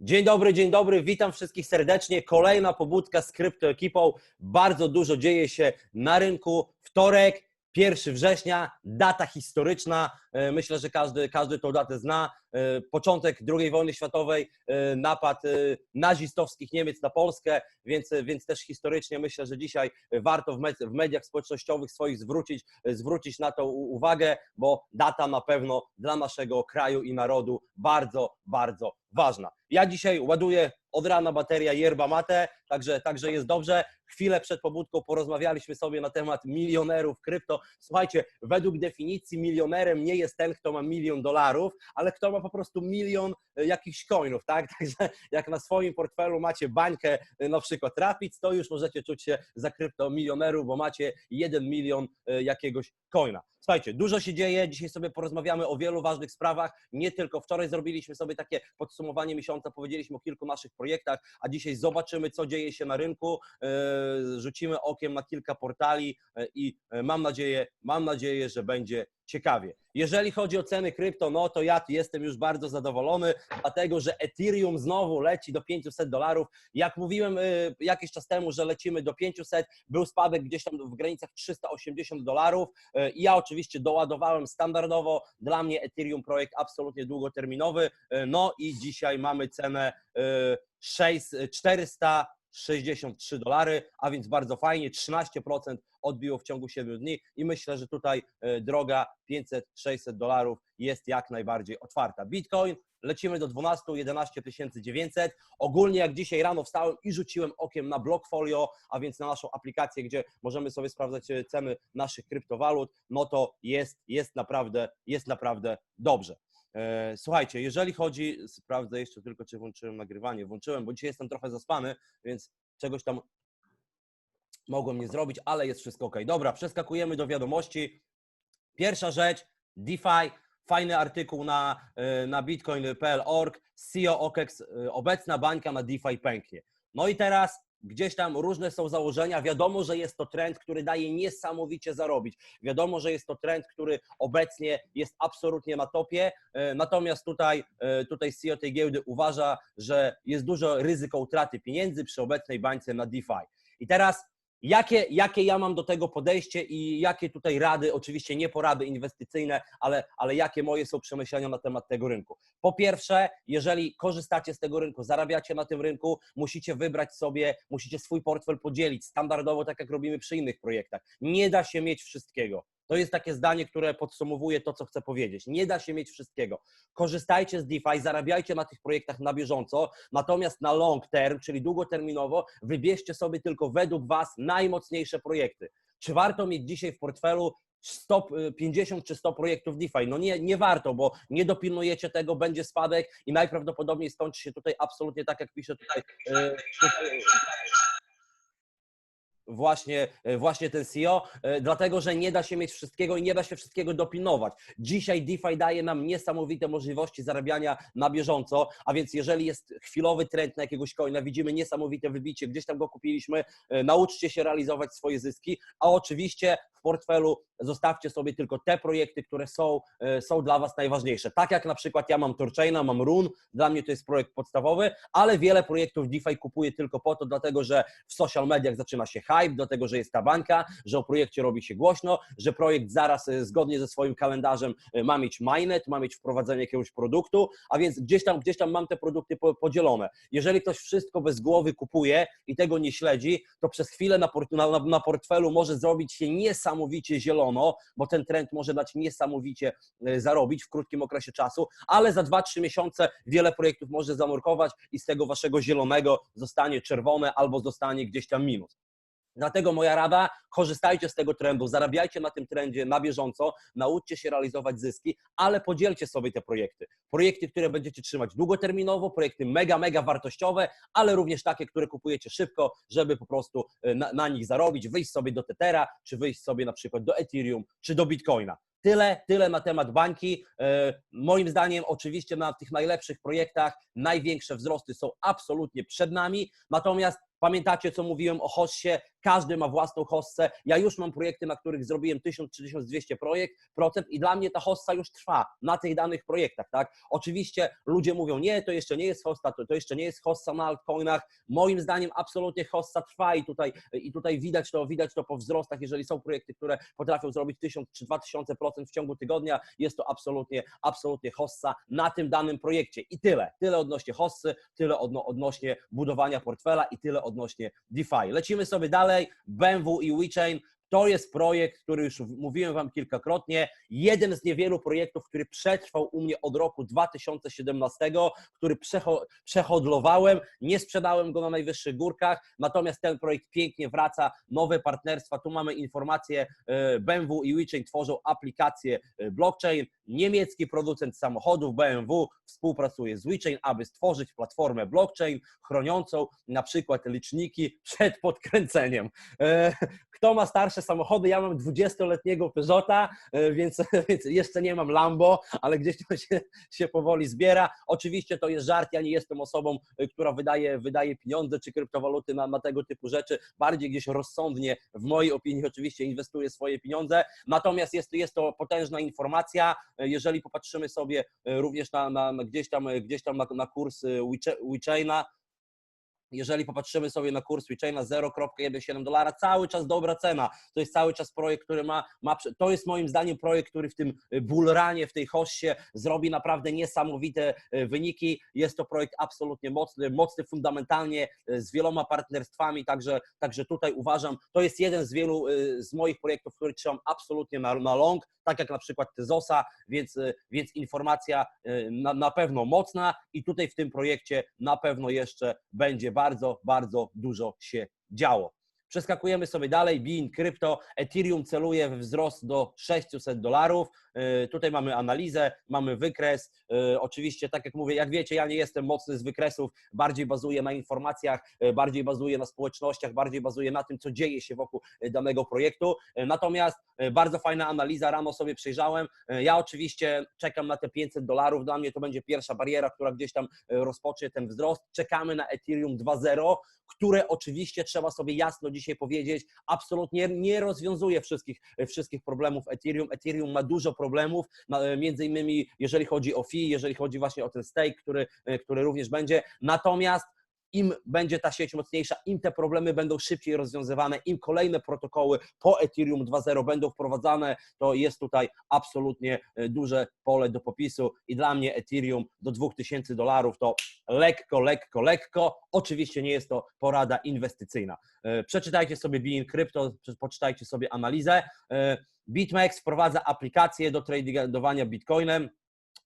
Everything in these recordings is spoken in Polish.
Dzień dobry, dzień dobry, witam wszystkich serdecznie. Kolejna pobudka z kryptoekipą. Bardzo dużo dzieje się na rynku. Wtorek, 1 września, data historyczna. E, Myślę, że każdy, każdy tą datę zna. E, Początek II wojny światowej, e, napad nazistowskich Niemiec na Polskę, więc, więc też historycznie myślę, że dzisiaj warto w, med- w mediach społecznościowych swoich zwrócić, zwrócić na to uwagę, bo data na pewno dla naszego kraju i narodu bardzo, bardzo ważna. Ja dzisiaj ładuję od rana bateria yerba mate, także, także jest dobrze. Chwilę przed pobudką porozmawialiśmy sobie na temat milionerów krypto. Słuchajcie, według definicji milionerem nie jest ten, kto ma milion dolarów, ale kto ma po prostu milion e, jakichś coinów, tak? Także jak na swoim portfelu macie bańkę e, na przykład Rapids, to już możecie czuć się za kryptomilionerów, bo macie jeden milion e, jakiegoś coina. Słuchajcie, dużo się dzieje, dzisiaj sobie porozmawiamy o wielu ważnych sprawach, nie tylko wczoraj zrobiliśmy sobie takie podsumowanie miesiąca, powiedzieliśmy o kilku naszych projektach, a dzisiaj zobaczymy, co dzieje się na rynku, e, rzucimy okiem na kilka portali e, i e, mam nadzieję, mam nadzieję, że będzie ciekawie. Jeżeli chodzi o ceny krypto, no to ja jestem już bardzo zadowolony, dlatego że Ethereum znowu leci do 500 dolarów. Jak mówiłem y, jakiś czas temu, że lecimy do 500, był spadek gdzieś tam w granicach 380 dolarów y, ja oczywiście doładowałem standardowo. Dla mnie Ethereum projekt absolutnie długoterminowy. Y, No i dzisiaj mamy cenę y, 6, 463 dolary, a więc bardzo fajnie, 13% odbiło w ciągu 7 dni i myślę, że tutaj e, droga 500-600 dolarów jest jak najbardziej otwarta. Bitcoin lecimy do 12 11 900. Ogólnie jak dzisiaj rano wstałem i rzuciłem okiem na Blockfolio, a więc na naszą aplikację, gdzie możemy sobie sprawdzać e, ceny naszych kryptowalut, no to jest, jest naprawdę, jest naprawdę dobrze. E, Słuchajcie, jeżeli chodzi, sprawdzę jeszcze tylko, czy włączyłem nagrywanie. Włączyłem, bo dzisiaj jestem trochę zaspany, więc czegoś tam mogłem nie zrobić, ale jest wszystko ok. Dobra, przeskakujemy do wiadomości. Pierwsza rzecz, DeFi, fajny artykuł na, e, na bitcoin.pl.org, CEO OKEX, e, obecna bańka na DeFi pęknie. No i teraz gdzieś tam różne są założenia. Wiadomo, że jest to trend, który daje niesamowicie zarobić. Wiadomo, że jest to trend, który obecnie jest absolutnie na topie. E, Natomiast tutaj, tutaj CEO tej giełdy uważa, że jest dużo ryzyko utraty pieniędzy przy obecnej bańce na DeFi. I teraz Jakie, jakie ja mam do tego podejście i jakie tutaj rady, oczywiście nie porady inwestycyjne, ale, ale jakie moje są przemyślenia na temat tego rynku? Po pierwsze, jeżeli korzystacie z tego rynku, zarabiacie na tym rynku, musicie wybrać sobie, musicie swój portfel podzielić standardowo, tak jak robimy przy innych projektach. Nie da się mieć wszystkiego. To jest takie zdanie, które podsumowuje to, co chcę powiedzieć. Nie da się mieć wszystkiego. Korzystajcie z DeFi, zarabiajcie na tych projektach na bieżąco, natomiast na long term, czyli długoterminowo, wybierzcie sobie tylko według Was najmocniejsze projekty. Czy warto mieć dzisiaj w portfelu 100, y, 50 czy 100 projektów DeFi? No nie, nie warto, bo nie dopilnujecie tego, będzie spadek i najprawdopodobniej skończy się tutaj absolutnie tak, jak pisze tutaj, y, tutaj właśnie, e, właśnie ten CEO, e, dlatego że nie da się mieć wszystkiego i nie da się wszystkiego dopilnować. Dzisiaj DeFi daje nam niesamowite możliwości zarabiania na bieżąco, a więc jeżeli jest chwilowy trend na jakiegoś coina, widzimy niesamowite wybicie, gdzieś tam go kupiliśmy, e, nauczcie się realizować swoje zyski, a oczywiście w portfelu zostawcie sobie tylko te projekty, które są, są dla Was najważniejsze. Tak jak na przykład ja mam Torchaina, mam Run, dla mnie to jest projekt podstawowy, ale wiele projektów DeFi kupuję tylko po to, dlatego że w social mediach zaczyna się hype, dlatego że jest ta bańka, że o projekcie robi się głośno, że projekt zaraz e, zgodnie ze swoim kalendarzem e, ma mieć mainnet, ma mieć wprowadzenie jakiegoś produktu, a więc gdzieś tam, gdzieś tam mam te produkty po- podzielone. Jeżeli ktoś wszystko bez głowy kupuje i tego nie śledzi, to przez chwilę na, port- na, na- portfelu może zrobić się niesamowicie zielono, bo ten trend może dać niesamowicie e, zarobić w krótkim okresie czasu, ale za 2-3 miesiące wiele projektów może zanurkować i z tego waszego zielonego zostanie czerwone albo zostanie gdzieś tam minus. Dlatego moja rada, korzystajcie z tego trendu, zarabiajcie na tym trendzie na bieżąco, nauczcie się realizować zyski, ale podzielcie sobie te projekty. Projekty, które będziecie trzymać długoterminowo, projekty mega, mega wartościowe, ale również takie, które kupujecie szybko, żeby po prostu e, na, na nich zarobić, wyjść sobie do Tethera, czy wyjść sobie na przykład do Ethereum, czy do Bitcoina. Tyle, tyle na temat bańki. E, Moim zdaniem, oczywiście na tych najlepszych projektach największe wzrosty są absolutnie przed nami. Natomiast pamiętacie, co mówiłem o Hossie? Każdy ma własną hossę. Ja już mam projekty, na których zrobiłem 1000 czy 1200 projekt, procent i dla mnie ta hossa już trwa na tych danych projektach, tak? Oczywiście ludzie mówią, nie, to jeszcze nie jest hossa, to, to jeszcze nie jest hossa na altcoinach. Moim zdaniem absolutnie hossa trwa i tutaj, i tutaj widać to, widać to po wzrostach, jeżeli są projekty, które potrafią zrobić 1000 czy 2000% w ciągu tygodnia, jest to absolutnie, absolutnie hossa na tym danym projekcie. I tyle. Tyle odnośnie hossy, tyle odno, odnośnie budowania portfela i tyle odnośnie DeFi. Lecimy sobie dalej. BMW i WeChain. To jest projekt, który już mówiłem Wam kilkakrotnie. Jeden z niewielu projektów, który przetrwał u mnie od roku 2017, który przehodlowałem. Nie sprzedałem go na najwyższych górkach, natomiast ten projekt pięknie wraca. Nowe partnerstwa. Tu mamy informację. e, BMW i WeChain tworzą aplikację e, blockchain. Niemiecki producent samochodów BMW współpracuje z WeChain, aby stworzyć platformę blockchain chroniącą na przykład liczniki przed podkręceniem. E, Kto ma starsze samochody? Ja mam 20-letniego Peugeota, e, więc, więc jeszcze nie mam Lambo, ale gdzieś to się, się powoli zbiera. Oczywiście to jest żart, ja nie jestem osobą, e, która wydaje, wydaje pieniądze czy kryptowaluty na, na tego typu rzeczy. Bardziej gdzieś rozsądnie, w mojej opinii oczywiście, inwestuję swoje pieniądze. Natomiast jest, jest to potężna informacja. E, Jeżeli popatrzymy sobie również na, na, na gdzieś tam, gdzieś tam na, na kurs WeCha- WeChaina, jeżeli popatrzymy sobie na kurs WeChaina 0,17 dolara, cały czas dobra cena. To jest cały czas projekt, który ma, ma. To jest moim zdaniem projekt, który w tym bullrunie, w tej hossie zrobi naprawdę niesamowite e, wyniki. Jest to projekt absolutnie mocny, mocny fundamentalnie e, z wieloma partnerstwami, także, także tutaj uważam, to jest jeden z wielu z moich projektów, który trzymam absolutnie na, na long, tak jak na przykład Tezosa, więc, więc informacja na, na pewno mocna i tutaj w tym projekcie na pewno jeszcze będzie bardzo, bardzo dużo się działo. Przeskakujemy sobie dalej. Bean Crypto. Ethereum celuje we wzrost do 600 dolarów. Yy, Tutaj mamy analizę, mamy wykres. Yy, Oczywiście, tak jak mówię, jak wiecie, ja nie jestem mocny z wykresów, bardziej bazuję na informacjach, yy, bardziej bazuję na społecznościach, bardziej bazuję na tym, co dzieje się wokół danego projektu. Natomiast bardzo fajna analiza, rano sobie przejrzałem. Ja oczywiście czekam na te 500 dolarów. Dla mnie to będzie pierwsza bariera, która gdzieś tam rozpocznie ten wzrost. Czekamy na Ethereum 2.0 które oczywiście trzeba sobie jasno dzisiaj powiedzieć, absolutnie nie rozwiązuje wszystkich, wszystkich problemów Ethereum. Ethereum ma dużo problemów, między innymi jeżeli chodzi o fee, jeżeli chodzi właśnie o ten stake, który, który również będzie. Natomiast im będzie ta sieć mocniejsza, im te problemy będą szybciej rozwiązywane, im kolejne protokoły po Ethereum 2.0 będą wprowadzane, to jest tutaj absolutnie e, duże pole do popisu i dla mnie Ethereum do 2000 dolarów to lekko, lekko, lekko. Oczywiście nie jest to porada inwestycyjna. E, Przeczytajcie sobie Bein Crypto, poczytajcie sobie analizę. E, BitMEX wprowadza aplikację do tradowania Bitcoinem.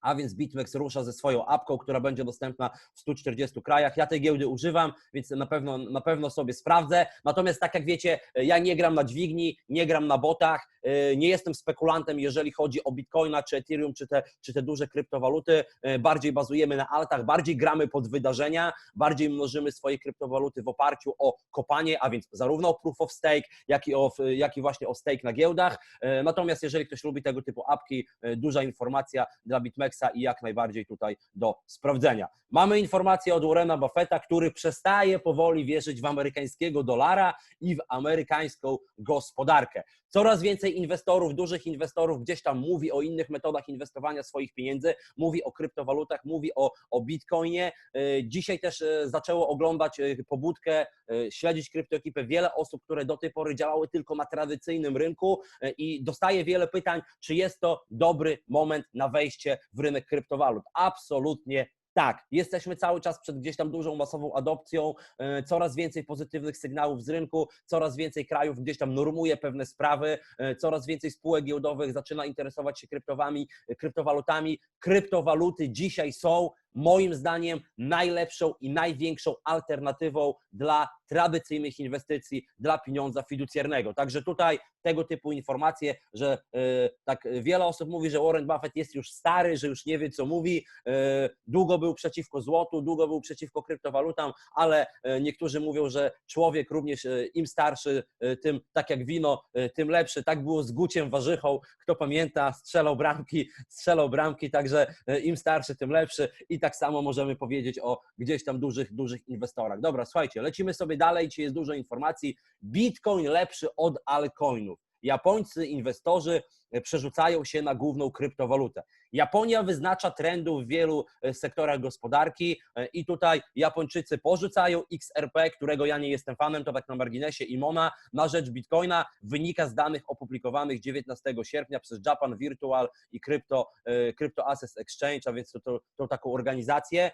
A więc BitMEX rusza ze swoją apką, która będzie dostępna w 140 krajach. Ja tej giełdy używam, więc na pewno, na pewno sobie sprawdzę. Natomiast tak jak wiecie, ja nie gram na dźwigni, nie gram na botach, nie jestem spekulantem, jeżeli chodzi o Bitcoina, czy Ethereum, czy te, czy te duże kryptowaluty. E, Bardziej bazujemy na altach, bardziej gramy pod wydarzenia, bardziej mnożymy swoje kryptowaluty w oparciu o kopanie, a więc zarówno o proof of stake, jak i, o, jak i właśnie o stake na giełdach. E, Natomiast jeżeli ktoś lubi tego typu apki, e, duża informacja dla BitMEXa i jak najbardziej tutaj do sprawdzenia. Mamy informację od Warrena Buffetta, który przestaje powoli wierzyć w amerykańskiego dolara i w amerykańską gospodarkę. Coraz więcej inwestorów, dużych inwestorów gdzieś tam mówi o innych metodach inwestowania swoich pieniędzy, mówi o kryptowalutach, mówi o, o bitcoinie. E, Dzisiaj też e, zaczęło oglądać e, pobudkę, śledzić kryptoekipę wiele osób, które do tej pory działały tylko na tradycyjnym rynku i dostaje wiele pytań, czy jest to dobry moment na wejście w rynek kryptowalut. Absolutnie tak, jesteśmy cały czas przed gdzieś tam dużą masową adopcją, e, coraz więcej pozytywnych sygnałów z rynku, coraz więcej krajów gdzieś tam normuje pewne sprawy, e, coraz więcej spółek giełdowych zaczyna interesować się kryptowami, e, kryptowalutami. Kryptowaluty dzisiaj są moim zdaniem najlepszą i największą alternatywą dla tradycyjnych inwestycji, dla pieniądza fiducjarnego. Także tutaj tego typu informacje, że e, tak wiele osób mówi, że Warren Buffett jest już stary, że już nie wie co mówi, e, długo był przeciwko złotu, długo był przeciwko kryptowalutom, ale e, niektórzy mówią, że człowiek również im starszy, tym tak jak wino, tym lepszy. Tak było z Guciem Warzychą, kto pamięta, strzelał bramki, strzelał bramki, także im starszy, tym lepszy i I tak samo możemy powiedzieć o gdzieś tam dużych, dużych inwestorach. Dobra, słuchajcie, lecimy sobie dalej, dzisiaj jest dużo informacji. Bitcoin lepszy od altcoinów. Japońscy inwestorzy przerzucają się na główną kryptowalutę. Japonia wyznacza trendy w wielu e, sektorach gospodarki e, i tutaj Japończycy porzucają XRP, którego ja nie jestem fanem, to tak na marginesie Imona, na rzecz Bitcoina wynika z danych opublikowanych 19 sierpnia przez Japan Virtual i Crypto, e, Crypto Assets Exchange, a więc to, to, to taką organizację.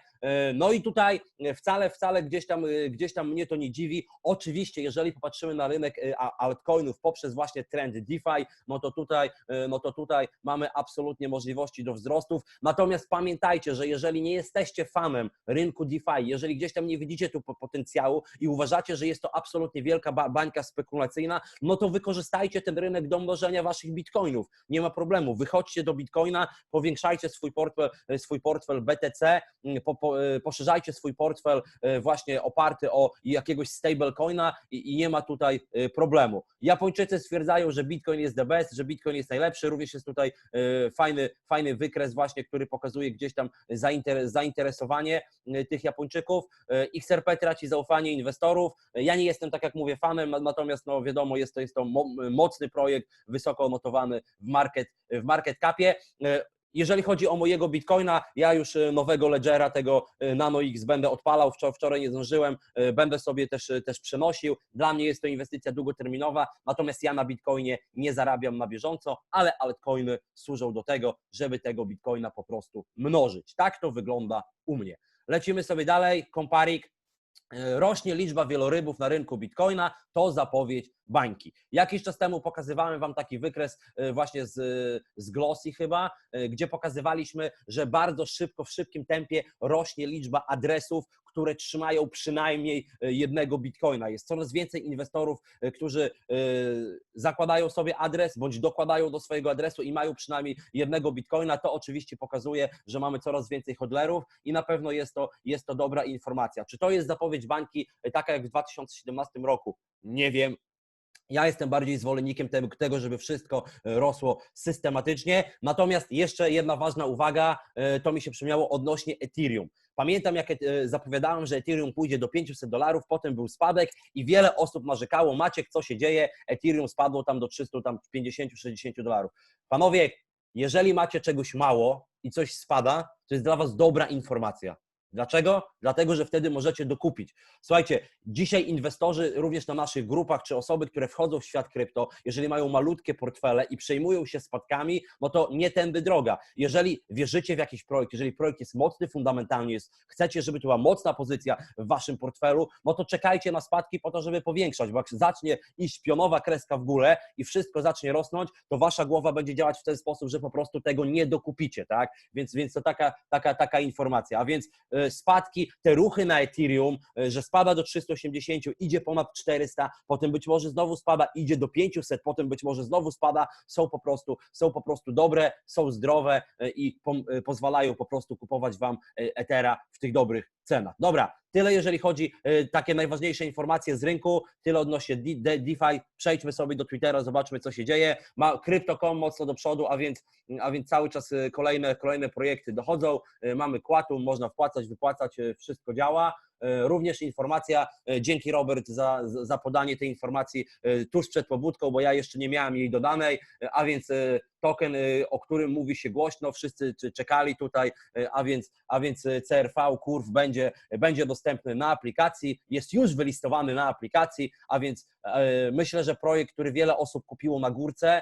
No i tutaj wcale, wcale gdzieś tam, gdzieś tam mnie to nie dziwi. Oczywiście, jeżeli popatrzymy na rynek altcoinów poprzez właśnie trend DeFi, no to tutaj, no to tutaj mamy absolutnie możliwości do wzrostów. Natomiast pamiętajcie, że jeżeli nie jesteście fanem rynku DeFi, jeżeli gdzieś tam nie widzicie tu potencjału i uważacie, że jest to absolutnie wielka bańka spekulacyjna, no to wykorzystajcie ten rynek do mnożenia waszych bitcoinów. Nie ma problemu. Wychodźcie do bitcoina, powiększajcie swój portfel, swój portfel BTC, mm, po, po, poszerzajcie swój portfel właśnie oparty o jakiegoś stablecoina i, i nie ma tutaj problemu. Japończycy stwierdzają, że bitcoin jest the best, że bitcoin jest najlepszy. Również jest tutaj fajny, fajny wykres właśnie, który pokazuje gdzieś tam zainteresowanie y, tych Japończyków. Y, XRP traci zaufanie inwestorów. Ja nie jestem, tak jak mówię, fanem, natomiast no wiadomo, jest to, jest to mocny projekt, wysoko notowany w market, w market capie. Jeżeli chodzi o mojego bitcoina, ja już e, nowego ledgera, tego e, Nano X będę odpalał, wczoraj nie zdążyłem, e, będę sobie też, też przenosił. Dla mnie jest to inwestycja długoterminowa, natomiast ja na bitcoinie nie zarabiam na bieżąco, ale altcoiny służą do tego, żeby tego bitcoina po prostu mnożyć. Tak to wygląda u mnie. Lecimy sobie dalej. Komparik. Rośnie liczba wielorybów na rynku bitcoina, to zapowiedź bańki. Jakiś czas temu pokazywałem Wam taki wykres e, właśnie z, z Glossy chyba, e, gdzie pokazywaliśmy, że bardzo szybko, w szybkim tempie rośnie liczba adresów, które trzymają przynajmniej jednego bitcoina. Jest coraz więcej inwestorów, którzy zakładają sobie adres bądź dokładają do swojego adresu i mają przynajmniej jednego bitcoina. To oczywiście pokazuje, że mamy coraz więcej hodlerów i na pewno jest to, jest to dobra informacja. Czy to jest zapowiedź bańki taka jak w 2017 roku? Nie wiem, ja jestem bardziej zwolennikiem tego, żeby wszystko e, rosło systematycznie. Natomiast jeszcze jedna ważna uwaga, e, to mi się przypomniało odnośnie Ethereum. Pamiętam, jak e, zapowiadałem, że Ethereum pójdzie do 500 dolarów, potem był spadek i wiele osób narzekało, Maciek, co się dzieje? Ethereum spadło tam do 350-60 dolarów. Panowie, jeżeli macie czegoś mało i coś spada, to jest dla Was dobra informacja. Dlaczego? Dlatego, że wtedy możecie dokupić. Słuchajcie, dzisiaj inwestorzy również na naszych grupach, czy osoby, które wchodzą w świat krypto, jeżeli mają malutkie portfele i przejmują się spadkami, no to nie tędy droga. Jeżeli wierzycie w jakiś projekt, jeżeli projekt jest mocny, fundamentalnie jest, chcecie, żeby to była mocna pozycja w waszym portfelu, no to czekajcie na spadki po to, żeby powiększać, bo jak zacznie iść pionowa kreska w górę i wszystko zacznie rosnąć, to wasza głowa będzie działać w ten sposób, że po prostu tego nie dokupicie, tak? Więc, więc to taka, taka, taka informacja. A więc spadki, te ruchy na Ethereum, e, że spada do 380, idzie ponad 400, potem być może znowu spada, idzie do 500, potem być może znowu spada, są po prostu, są po prostu dobre, są zdrowe e, i pozwalają po prostu kupować Wam Ethera w tych dobrych cenach. Dobra, tyle jeżeli chodzi takie najważniejsze informacje z rynku, tyle odnośnie DeFi. Przejdźmy sobie do Twittera, zobaczmy co się dzieje. Ma Crypto.com mocno do przodu, a więc, a więc cały czas kolejne, kolejne projekty dochodzą. Mamy Quatum, można wpłacać, wypłacać, wszystko działa. E, również informacja, e, dzięki Robert za, za podanie tej informacji e, tuż przed pobudką, bo ja jeszcze nie miałem jej dodanej, a więc token, o którym mówi się głośno, wszyscy czekali tutaj, a więc, a więc CRV Kurw będzie, będzie dostępny na aplikacji, jest już wylistowany na aplikacji, a więc myślę, że projekt, który wiele osób kupiło na górce,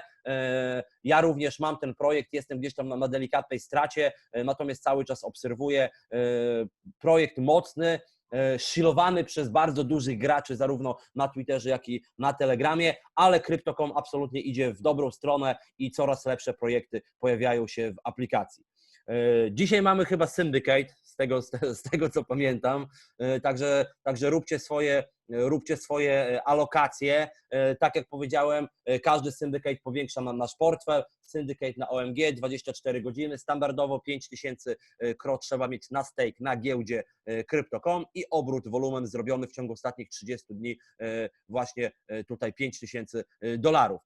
ja również mam ten projekt, jestem gdzieś tam na, delikatnej stracie, natomiast cały czas obserwuję projekt mocny, E, szilowany przez bardzo dużych graczy, zarówno na Twitterze, jak i na Telegramie, ale Crypto.com absolutnie idzie w dobrą stronę i coraz lepsze projekty pojawiają się w aplikacji. E, dzisiaj mamy chyba Syndicate, z tego, z tego co pamiętam, e, także, także róbcie swoje róbcie swoje e, alokacje. E, tak jak powiedziałem, e, każdy syndicate powiększa nam nasz portfel. Syndicate na OMG 24 godziny, standardowo 5000 krot trzeba mieć na stake na giełdzie Crypto.com i obrót, wolumen zrobiony w ciągu ostatnich 30 dni właśnie tutaj 5000 dolarów.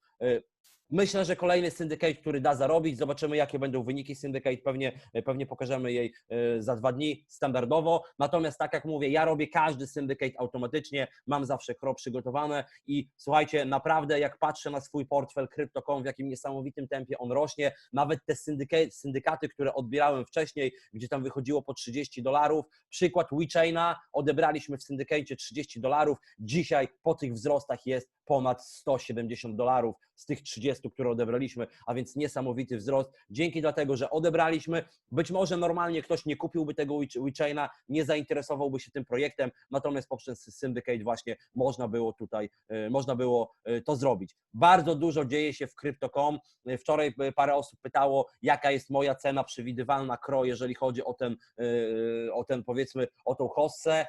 Myślę, że kolejny syndicate, który da zarobić. Zobaczymy, jakie będą wyniki syndicate. Pewnie, pewnie pokażemy jej e, za dwa dni standardowo. Natomiast, tak jak mówię, ja robię każdy syndicate automatycznie. Mam zawsze krok przygotowane i słuchajcie, naprawdę jak patrzę na swój portfel Crypto.com, w jakim niesamowitym tempie on rośnie, nawet te syndykaty, syndykaty, które odbierałem wcześniej, gdzie tam wychodziło po 30 dolarów, przykład WeChaina, odebraliśmy w syndykacie 30 dolarów. Dzisiaj po tych wzrostach jest ponad 170 dolarów z tych 30, które odebraliśmy, a więc niesamowity wzrost. Dzięki dlatego, że odebraliśmy, być może normalnie ktoś nie kupiłby tego WeChaina, nie zainteresowałby się tym projektem, natomiast poprzez Syndicate właśnie można było tutaj, e, można było e, to zrobić. Bardzo dużo dzieje się w Crypto.com. E, wczoraj parę osób pytało, jaka jest moja cena przewidywalna KRO, jeżeli chodzi o ten, o ten powiedzmy, o tą hossę.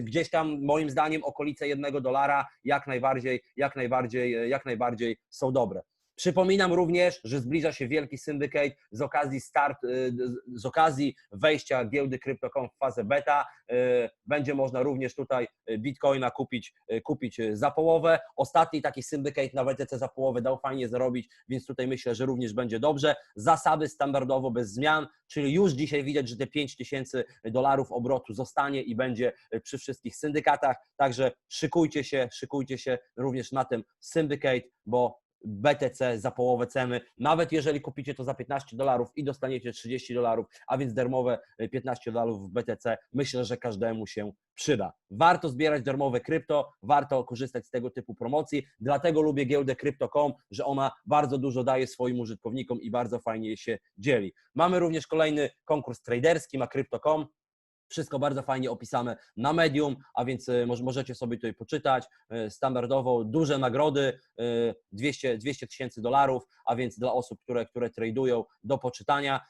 Gdzieś tam moim zdaniem okolice jednego dolara jak najbardziej jak najbardziej, jak najbardziej są dobre. Przypominam również, że zbliża się wielki syndicate z okazji start, y, z okazji wejścia giełdy Crypto.com w fazę beta. Y, będzie można również tutaj y, Bitcoina kupić, kupić za połowę. Ostatni taki syndicate na WTC za połowę dał fajnie zarobić, więc tutaj myślę, że również będzie dobrze. Zasady standardowo bez zmian, czyli już dzisiaj widać, że te 5000 dolarów obrotu zostanie i będzie przy wszystkich syndykatach. Także szykujcie się, szykujcie się również na ten syndicate, bo BTC za połowę ceny, nawet jeżeli kupicie to za 15 dolarów i dostaniecie 30 dolarów, a więc darmowe 15 dolarów w BTC, myślę, że każdemu się przyda. Warto zbierać darmowe krypto, warto korzystać z tego typu promocji, dlatego lubię giełdę Crypto.com, że ona bardzo dużo daje swoim użytkownikom i bardzo fajnie się dzieli. Mamy również kolejny konkurs traderski na Crypto.com, wszystko bardzo fajnie opisane na medium, a więc e, możecie sobie tutaj poczytać. E, standardowo duże nagrody, 200 tysięcy dolarów, a więc dla osób, które, które tradują do poczytania.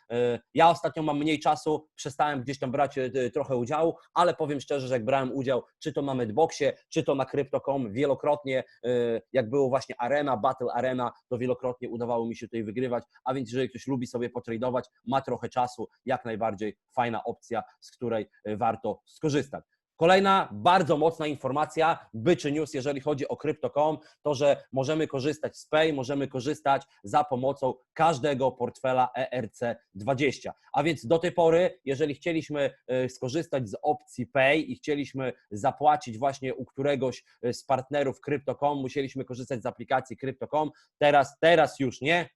Ja ostatnio mam mniej czasu, przestałem gdzieś tam brać trochę udziału, ale powiem szczerze, że jak brałem udział, czy to na Medboxie, czy to na Crypto.com, wielokrotnie, jak było właśnie Arena, Battle Arena, to wielokrotnie udawało mi się tutaj wygrywać, a więc jeżeli ktoś lubi sobie potradować, ma trochę czasu, jak najbardziej fajna opcja, z której Y, warto skorzystać. Kolejna bardzo mocna informacja, byczy news, jeżeli chodzi o Crypto.com, to że możemy korzystać z Pay, możemy korzystać za pomocą każdego portfela ERC20. A więc do tej pory, jeżeli chcieliśmy y, skorzystać z opcji Pay i chcieliśmy zapłacić właśnie u któregoś y, z partnerów Crypto.com, musieliśmy korzystać z aplikacji Crypto.com. Teraz, teraz już nie.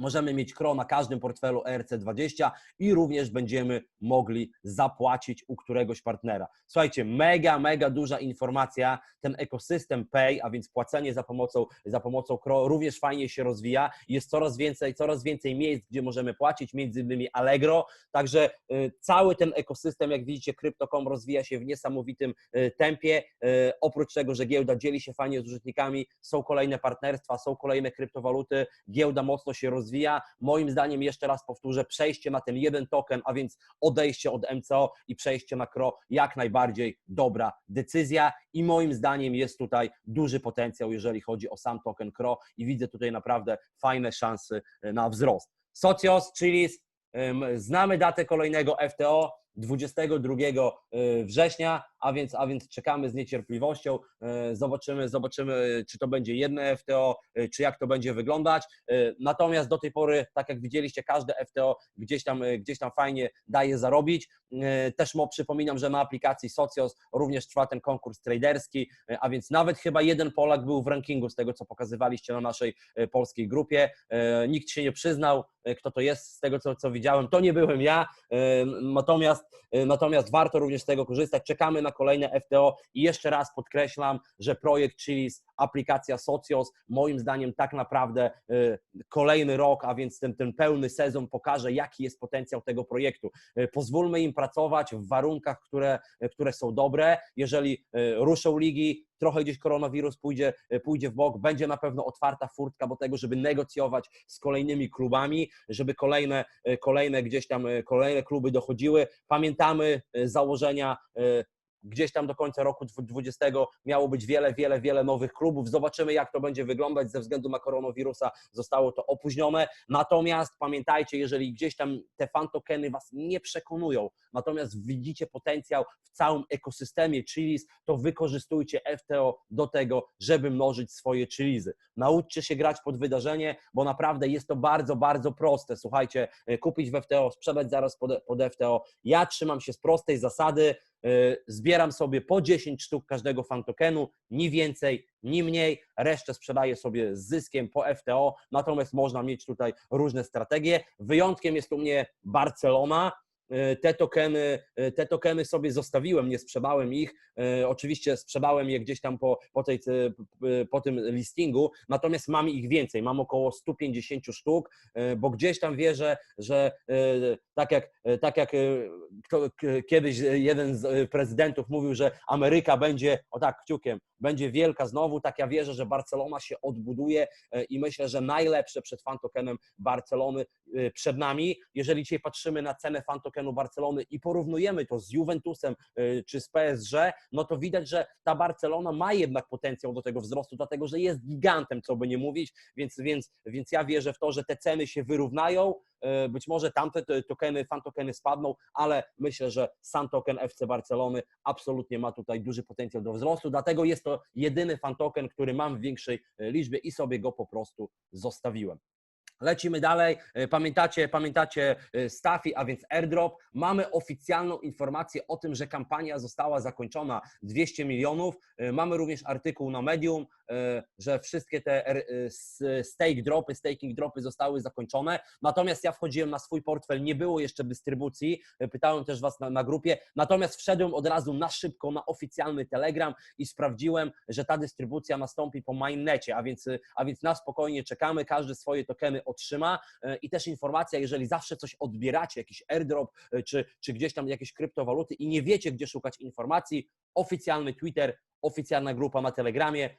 Możemy mieć KRO na każdym portfelu ERC20 i również będziemy mogli zapłacić u któregoś partnera. Słuchajcie, mega, mega duża informacja. Ten ekosystem Pay, a więc płacenie za pomocą, za pomocą KRO również fajnie się rozwija. Jest coraz więcej, coraz więcej miejsc, gdzie możemy płacić, między innymi Allegro. Także y, cały ten ekosystem, jak widzicie, Crypto.com rozwija się w niesamowitym y, tempie. Y, oprócz tego, że giełda dzieli się fajnie z użytkami, są kolejne partnerstwa, są kolejne kryptowaluty, giełda mocno się rozwija rozwija. Moim zdaniem, jeszcze raz powtórzę, przejście na ten jeden token, a więc odejście od MCO i przejście na KRO, jak najbardziej dobra decyzja i moim zdaniem jest tutaj duży potencjał, jeżeli chodzi o sam token KRO i widzę tutaj naprawdę fajne szanse e, na wzrost. Socios, czyli znamy datę kolejnego FTO, 22 e, września a więc, a więc czekamy z niecierpliwością. E, zobaczymy, zobaczymy, czy to będzie jedno FTO, e, czy jak to będzie wyglądać. E, natomiast do tej pory, tak jak widzieliście, każde FTO gdzieś tam, gdzieś tam fajnie daje zarobić. Też mo, przypominam, że na aplikacji Socios również trwa ten konkurs traderski, a więc nawet chyba jeden Polak był w rankingu z tego, co pokazywaliście na naszej polskiej grupie. Nikt się nie przyznał, kto to jest, z tego, co, co widziałem. To nie byłem ja, natomiast, natomiast warto również z tego korzystać. Czekamy na na kolejne FTO i jeszcze raz podkreślam, że projekt Chilis, aplikacja Socios, moim zdaniem tak naprawdę y, kolejny rok, a więc ten, ten pełny sezon pokaże, jaki jest potencjał tego projektu. Y, pozwólmy im pracować w warunkach, które, które są dobre. Jeżeli y, ruszą ligi, trochę gdzieś koronawirus pójdzie, pójdzie w bok, będzie na pewno otwarta furtka do tego, żeby negocjować z kolejnymi klubami, żeby kolejne, kolejne gdzieś tam kolejne kluby dochodziły. Pamiętamy założenia gdzieś tam do końca roku 2020 miało być wiele, wiele, wiele nowych klubów. Zobaczymy, jak to będzie wyglądać ze względu na koronawirusa. Zostało to opóźnione. Natomiast pamiętajcie, jeżeli gdzieś tam te fantokeny Was nie przekonują, natomiast widzicie potencjał w całym ekosystemie Chilis, to wykorzystujcie FTO do tego, żeby mnożyć swoje Chilizy. Nauczcie się grać pod wydarzenie, bo naprawdę jest to bardzo, bardzo proste. Słuchajcie, e, kupić w FTO, sprzedać zaraz pod, pod FTO. Ja trzymam się z prostej zasady, zbieram sobie po 10 sztuk każdego fantokenu, ni więcej, ni mniej, resztę sprzedaję sobie z zyskiem po FTO, natomiast można mieć tutaj różne strategie. Wyjątkiem jest u mnie Barcelona, te tokeny, e, te tokeny sobie zostawiłem, nie sprzedałem ich. E, oczywiście sprzedałem je gdzieś tam po, po, tej, po tym listingu, natomiast mam ich więcej, mam około 150 sztuk, bo gdzieś tam wierzę, że tak jak, tak jak kiedyś jeden z prezydentów mówił, że Ameryka będzie, o tak, kciukiem, będzie wielka znowu, tak ja wierzę, że Barcelona się odbuduje i myślę, że najlepsze przed fantokenem Barcelony przed nami. Jeżeli dzisiaj patrzymy na cenę tokenu Barcelony i porównujemy to z Juventusem y, czy z PSG, no to widać, że ta Barcelona ma jednak potencjał do tego wzrostu, dlatego że jest gigantem, co by nie mówić, więc, więc, więc ja wierzę w to, że te ceny się wyrównają. Y, być może tamte tokeny, fan tokeny spadną, ale myślę, że sam token FC Barcelony absolutnie ma tutaj duży potencjał do wzrostu, dlatego jest to jedyny fan token, który mam w większej y, liczbie i sobie go po prostu zostawiłem. Lecimy dalej. E, pamiętacie, pamiętacie e, Stafi, a więc airdrop. Mamy oficjalną informację o tym, że kampania została zakończona 200 milionów. E, mamy również artykuł na Medium, że wszystkie te stake dropy, staking dropy zostały zakończone. Natomiast ja wchodziłem na swój portfel, nie było jeszcze dystrybucji. Pytałem też Was na, na grupie. Natomiast wszedłem od razu na szybko na oficjalny Telegram i sprawdziłem, że ta dystrybucja nastąpi po mainnecie, a więc, a więc na spokojnie czekamy. Każdy swoje tokeny otrzyma e, i też informacja, jeżeli zawsze coś odbieracie, jakiś airdrop e, czy, czy gdzieś tam jakieś kryptowaluty i nie wiecie, gdzie szukać informacji, oficjalny Twitter, oficjalna grupa na Telegramie,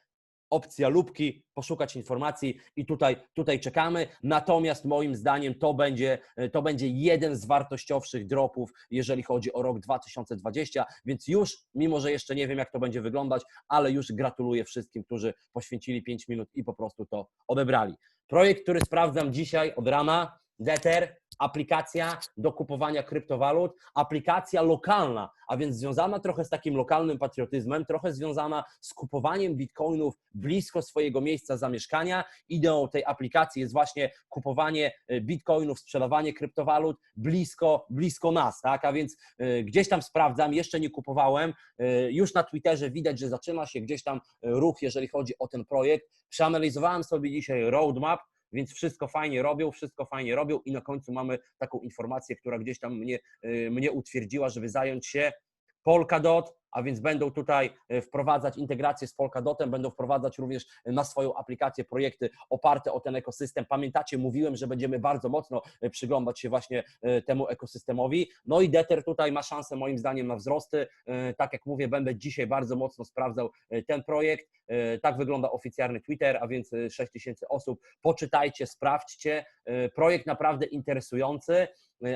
opcja lubki, poszukać informacji i tutaj, tutaj czekamy. Natomiast moim zdaniem to będzie, e, to będzie jeden z wartościowszych dropów, jeżeli chodzi o rok 2020, więc już, mimo że jeszcze nie wiem, jak to będzie wyglądać, ale już gratuluję wszystkim, którzy poświęcili 5 minut i po prostu to odebrali. Projekt, który sprawdzam dzisiaj od rana, Dether, aplikacja do kupowania kryptowalut, aplikacja lokalna, a więc związana trochę z takim lokalnym patriotyzmem, trochę związana z kupowaniem bitcoinów blisko swojego miejsca zamieszkania. Ideą tej aplikacji jest właśnie kupowanie e, bitcoinów, sprzedawanie kryptowalut blisko, blisko nas, tak? A więc y, gdzieś tam sprawdzam, jeszcze nie kupowałem, y, już na Twitterze widać, że zaczyna się gdzieś tam ruch, jeżeli chodzi o ten projekt. Przeanalizowałem sobie dzisiaj roadmap, więc wszystko fajnie robią, wszystko fajnie robią i na końcu mamy taką informację, która gdzieś tam mnie, y, mnie utwierdziła, żeby zająć się Polkadot, a więc będą tutaj e, wprowadzać integrację z Polkadotem, będą wprowadzać również na swoją aplikację projekty oparte o ten ekosystem. Pamiętacie, mówiłem, że będziemy bardzo mocno e, przyglądać się właśnie e, temu ekosystemowi. No i Deter tutaj ma szansę moim zdaniem na wzrosty. Tak jak mówię, będę dzisiaj bardzo mocno sprawdzał ten projekt. Tak wygląda oficjalny Twitter, a więc 6 tysięcy osób. Poczytajcie, sprawdźcie. Projekt naprawdę interesujący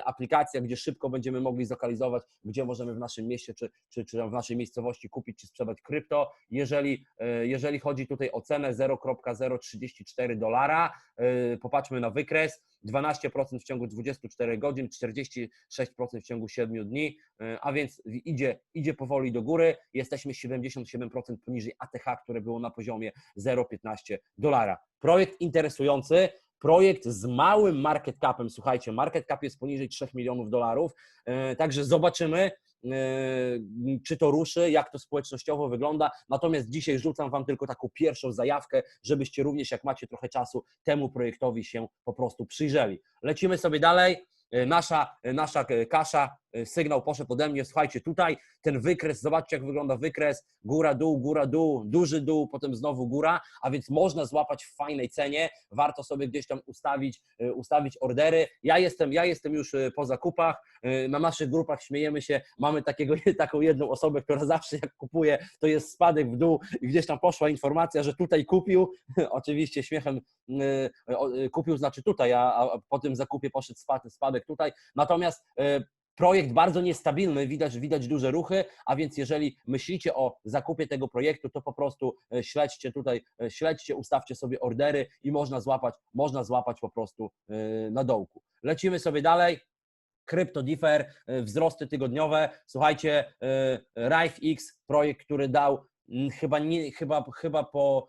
aplikacja, gdzie szybko będziemy mogli zlokalizować, gdzie możemy w naszym mieście czy, czy, czy w naszej miejscowości kupić czy sprzedać krypto. Jeżeli, e, jeżeli chodzi tutaj o cenę 0,034 dolara, e, popatrzmy na wykres, 12% w ciągu 24 godzin, 46% w ciągu 7 dni, e, a więc idzie, idzie powoli do góry. Jesteśmy 77% poniżej ATH, które było na poziomie 0,15 dolara. Projekt interesujący, projekt z małym market capem. Słuchajcie, market cap jest poniżej 3 milionów dolarów, także zobaczymy, czy to ruszy, jak to społecznościowo wygląda. Natomiast dzisiaj rzucam Wam tylko taką pierwszą zajawkę, żebyście również, jak macie trochę czasu, temu projektowi się po prostu przyjrzeli. Lecimy sobie dalej. Yy, nasza, yy, nasza kasza sygnał poszedł ode mnie, słuchajcie, tutaj ten wykres, zobaczcie jak wygląda wykres, góra, dół, góra, dół, duży dół, potem znowu góra, a więc można złapać w fajnej cenie, warto sobie gdzieś tam ustawić, y, ustawić ordery. Ja jestem, ja jestem już y, po zakupach, na naszych grupach śmiejemy się, mamy takiego, taką jedną osobę, która zawsze jak kupuje, to jest spadek w dół i gdzieś tam poszła informacja, że tutaj kupił, oczywiście śmiechem kupił znaczy tutaj, a, a po tym zakupie poszedł spadek tutaj, natomiast projekt bardzo niestabilny, widać, widać duże ruchy, a więc jeżeli myślicie o zakupie tego projektu, to po prostu e, śledźcie tutaj, e, śledźcie, ustawcie sobie ordery i można złapać, można złapać po prostu e, na dołku. Lecimy sobie dalej. CryptoDiffer, wzrosty tygodniowe. Słuchajcie, e, Rife X, projekt, który dał mm, chyba, nie, chyba, chyba po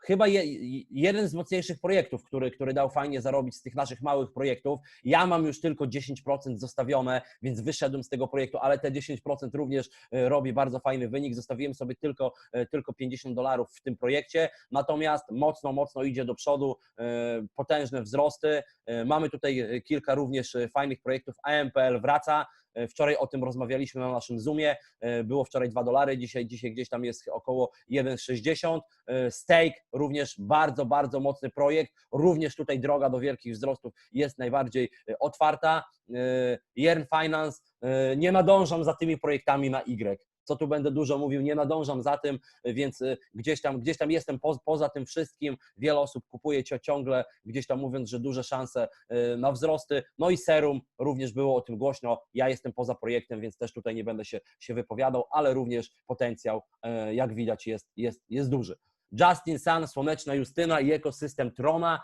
chyba je, jeden z mocniejszych projektów, który, który dał fajnie zarobić z tych naszych małych projektów. Ja mam już tylko 10% zostawione, więc wyszedłem z tego projektu, ale te 10% również e, robi bardzo fajny wynik. Zostawiłem sobie tylko, e, tylko 50 dolarów w tym projekcie, natomiast mocno, mocno idzie do przodu, e, potężne wzrosty. Mamy tutaj kilka również fajnych projektów. AMPL wraca, Wczoraj o tym rozmawialiśmy na naszym Zoomie. E, Było wczoraj 2 dolary, dzisiaj, dzisiaj gdzieś tam jest około 1,60. E, Stake również bardzo, bardzo mocny projekt. Również tutaj droga do wielkich wzrostów jest najbardziej e, otwarta. E, Yearn Finance, e, nie nadążam za tymi projektami na Y co tu będę dużo mówił, nie nadążam za tym, więc y, gdzieś tam, gdzieś tam jestem po, poza tym wszystkim. Wiele osób kupuje cio- ciągle, gdzieś tam mówiąc, że duże szanse y, na wzrosty. No i serum, również było o tym głośno. Ja jestem poza projektem, więc też tutaj nie będę się, się wypowiadał, ale również potencjał, y, jak widać, jest, jest, jest duży. Justin Sun, Słoneczna Justyna i ekosystem Trona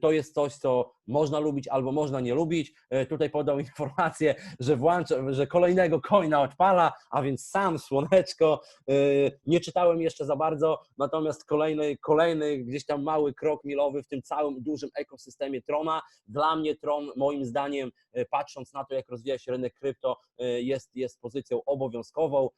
to jest coś, co można lubić albo można nie lubić. Y, Tutaj podał informację, że włącza, że kolejnego coina odpala, a więc sam Słoneczko. Y, Nie czytałem jeszcze za bardzo, natomiast kolejny, kolejny gdzieś tam mały krok milowy w tym całym dużym ekosystemie Trona. Dla mnie Tron, moim zdaniem, patrząc na to, jak rozwija się rynek krypto, jest, jest pozycją obowiązkową.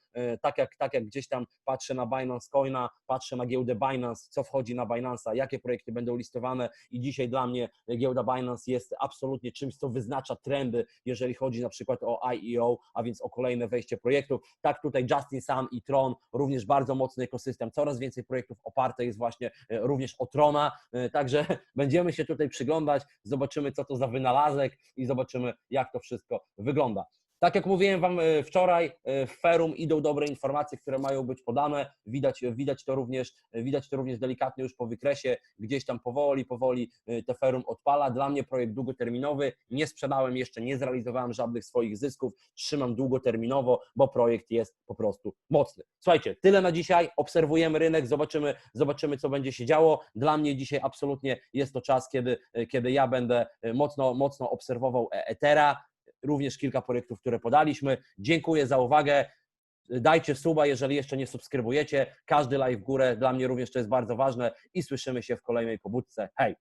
Tak jak, tak jak gdzieś tam patrzę na Binance Coina, patrzę na giełdę Binance, co wchodzi na Binance'a, jakie projekty będą listowane i dzisiaj dla mnie giełda Binance jest absolutnie czymś, co wyznacza trendy, jeżeli chodzi na przykład o IEO, a więc o kolejne wejście projektów. Tak tutaj Justin Sam i Tron, również bardzo mocny ekosystem, coraz więcej projektów oparte jest właśnie e, również o Trona, e, także będziemy się tutaj przyglądać, zobaczymy co to za wynalazek i zobaczymy jak to wszystko wygląda. Tak jak mówiłem Wam e, wczoraj, e, w Ferum idą dobre informacje, które mają być podane. Widać, widać, to również, widać to również delikatnie już po wykresie, gdzieś tam powoli, powoli e, te Ferum odpala. Dla mnie projekt długoterminowy. Nie sprzedałem jeszcze, nie zrealizowałem żadnych swoich zysków. Trzymam długoterminowo, bo projekt jest po prostu mocny. Słuchajcie, tyle na dzisiaj. Obserwujemy rynek, zobaczymy, zobaczymy co będzie się działo. Dla mnie dzisiaj absolutnie jest to czas, kiedy, kiedy ja będę mocno, mocno obserwował Ethera również kilka projektów, które podaliśmy. Dziękuję za uwagę. Dajcie suba, jeżeli jeszcze nie subskrybujecie. Każdy live w górę, dla mnie również to jest bardzo ważne i słyszymy się w kolejnej pobudce. Hej!